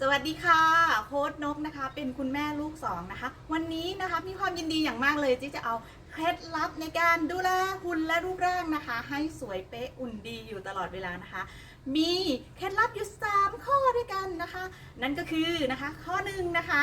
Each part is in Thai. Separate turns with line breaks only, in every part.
สวัสดีค่ะโค้ดนกนะคะ เป็นคุณแม่ลูกสองนะคะ วันนี้นะคะมีความยินดีอย่างมากเลยที่จะเอาเคล็ดลับในการดูแลหุ่นและรูปร่างนะคะ ให้สวยเป๊ะอุ่นดีอยู่ตลอดเวลานะคะ มีเคล็ดลับอยู่3ข้อด้วยกันนะคะ นั่นก็คือนะคะ ข้อหนึ่งนะคะ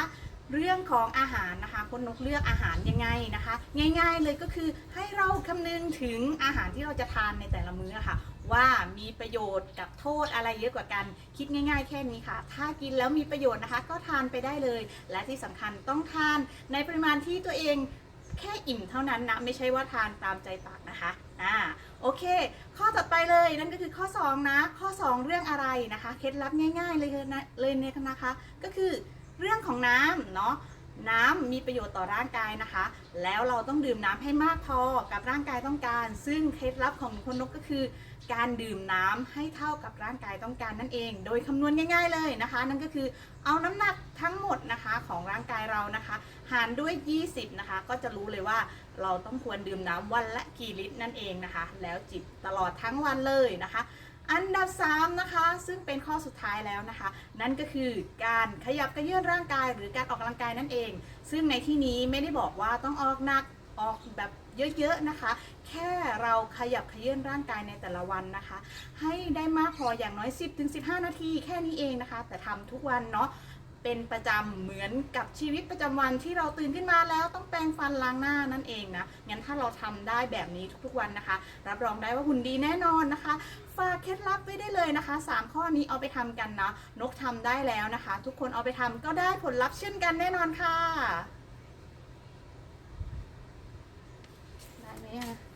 เรื่องของอาหารนะคะคนนกเลือกอาหารยังไงนะคะ ง่าย ๆเลยก็คือให้เราคำนึงถึงอาหารที่เราจะทานในแต่ละมื้อค่ะ ว่ามีประโยชน์กับโทษอะไรเยอะกว่ากัน คิดง่ายๆ แค่นี้ค่ะ ถ้ากินแล้วมีประโยชน์นะคะ ก็ทานไปได้เลย และที่สำคัญต้องทานในปริมาณที่ตัวเองแค่อิ่มเท่านั้นนะ ไม่ใช่ว่าทานตามใจปากนะคะอ่าโอเค ข้อต่อไปเลยนั่นก็คือข้อ 2 นะ ข้อ 2 เรื่องอะไรนะคะ เคล็ดลับง่าย ๆ เลยนะเลยเนี่ยนะคะ ก็คือ เรื่องของน้ำเนาะน้ำมีประโยชน์ต่อร่างกายนะคะ แล้วเราต้องดื่มน้ำให้มากพอกับร่างกายต้องการ ซึ่งเคล็ดลับของคนนกก็คือ การดื่มน้ำให้เท่ากับร่างกายต้องการนั่นเอง โดยคำนวณง่าย ๆเลยนะคะ นั่นก็คือเอาน้ำหนักทั้งหมดนะคะของร่างกายเรานะคะ หารด้วย 20 นะคะ ก็จะรู้เลยว่าเราต้องควรดื่มน้ำวันละกี่ลิตรนั่นเองนะคะ แล้วจิบตลอดทั้งวันเลยนะคะ อันดับ 3 นะคะ ซึ่งเป็นข้อสุดท้ายแล้วนะคะ นั่นก็คือการขยับกระเยื่อนร่างกายหรือการออกกำลังกายนั่นเอง ซึ่งในที่นี้ไม่ได้บอกว่าต้องออกหนักออกแบบเยอะๆนะคะ แค่เราขยับขยื่นร่างกายในแต่ละวันนะคะ ให้ได้มากพออย่างน้อย 10-15 นาทีแค่นี้เองนะคะ แต่ทำทุกวันเนาะ เป็นประจำเหมือนกับชีวิตประจำวันที่เราตื่นขึ้นมาแล้วต้องแปรงฟันล้างหน้านั่นเองนะ งั้นถ้าเราทำได้แบบนี้ทุกๆวันนะคะ รับรองได้ว่าหุ่นดีแน่นอนนะคะ ฝากเคล็ดลับไว้ได้เลยนะคะ 3 ข้อนี้เอาไปทำกันนะ นกทำได้แล้วนะคะ ทุกคนเอาไปทำก็ได้ผลลัพธ์เช่นกันแน่นอนค่ะได้ไหมอะ